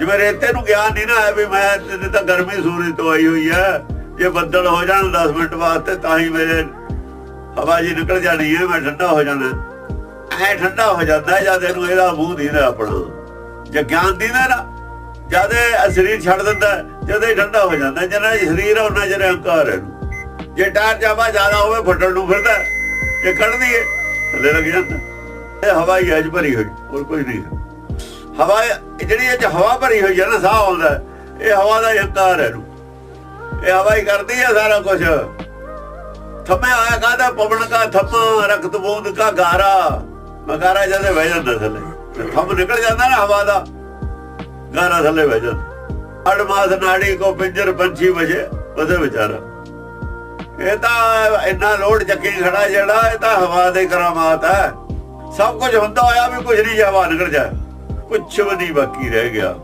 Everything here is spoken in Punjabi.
ਜਿਵੇਂ ਰੇਤੇ ਨੂੰ ਗਿਆਨ ਨਹੀਂ ਨਾ ਹੈ ਵੀ ਮੈਂ ਤੇ ਤਾਂ ਗਰਮੀ ਸੂਰਜ ਤੋਂ ਆਈ ਹੋਈ ਹੈ ਜੇ ਬੱਦਲ ਹੋ ਜਾਣ 10 ਮਿੰਟ ਵਾਸਤੇ, ਤਾਂ ਹੀ ਮੇਰੇ ਹਵਾ ਜੀ ਨਿਕਲ ਜਾਣੀ ਹੈ ਮੈਂ ਠੰਡਾ ਹੋ ਜਾਣਾ। ਐ ਠੰਡਾ ਹੋ ਜਾਂਦਾ, ਜਦ ਇਹਨੂੰ ਇਹਦਾ ਮੂੰਹ ਦੀਦਾ ਆਪਣਾ। ਜੇ ਗਿਆਨ ਦੀਦਾ ਨਾ, ਜਦ ਇਹ ਸਰੀਰ ਛੱਡ ਦਿੰਦਾ, ਜਦ ਇਹ ਠੰਡਾ ਹੋ ਜਾਂਦਾ ਹੈ। ਜਿੰਨਾ ਸਰੀਰ ਹੈ ਉਹਨਾਂ ਜਿਹੜਾ ਹੰਕਾਰ ਹੈ ਜੇ ਟਾਰ ਜਾਵਾ ਜ਼ਿਆਦਾ ਹੋਵੇ, ਫਟਣ ਨੂੰ ਫਿਰਦਾ ਜੇ ਕੱਢਦੀ ਹੈ ਥੱਲੇ ਲੱਗ ਜਾਂਦਾ। ਇਹ ਹਵਾ ਹੀ ਹੈ ਭਰੀ ਹੋਈ, ਹੋਰ ਕੁਝ ਨਹੀਂ। ਹਵਾ ਇਹ ਜਿਹੜੀ ਇਹ 'ਚ ਹਵਾ ਭਰੀ ਹੋਈ ਹੈ ਨਾ, ਸਾਹ ਆਉਂਦਾ ਇਹ ਹਵਾ ਦਾ ਹੀ ਹੰਕਾਰ ਹੈ ਇਹਨੂੰ। ਇਹ ਹਵਾ ਹੀ ਕਰਦੀ ਹੈ ਸਾਰਾ ਕੁਝ ਥੰਮੇ ਆਇਆ ਕਾਹਦਾ? ਪਵਨ ਕਾ ਥੰਮਾ, ਰਕਤ ਬੂੰਦ ਕਾ ਗਾਰਾ ਮਗਾਰਾ ਜਦੇ ਵਹਿ ਜਾਂਦਾ ਥੱਲੇ। ਤੇ ਨਿਕਲ ਜਾਂਦਾ ਨਾ ਹਵਾ ਦਾ। ਗਾਰਾ ਥੱਲੇ ਵਹਿ ਜਾਂਦਾ। ਅੜਮਾਸ ਨਾੜੀ ਕੋ ਪਿੰਜਰ ਪੰਛੀ ਵਜੇ, ਉਹਦੇ ਵਿਚਾਰਾ। ਇਹ ਤਾਂ ਇੰਨਾ ਲੋਡ ਚੱਕੀ ਖੜਾ ਜਿਹੜਾ, ਇਹ ਤਾਂ ਹਵਾ ਦੇ ਕਰਾਮਾਤ ਹੈ। ਸਭ ਕੁਝ ਹੁੰਦਾ ਹੋਇਆ ਵੀ ਕੁਝ ਨਹੀਂ ਜੇ ਹਵਾ ਨਿਕਲ ਜਾਏ। ਕੁਛ ਵੀ ਨਹੀਂ ਬਾਕੀ ਰਹਿ ਗਿਆ।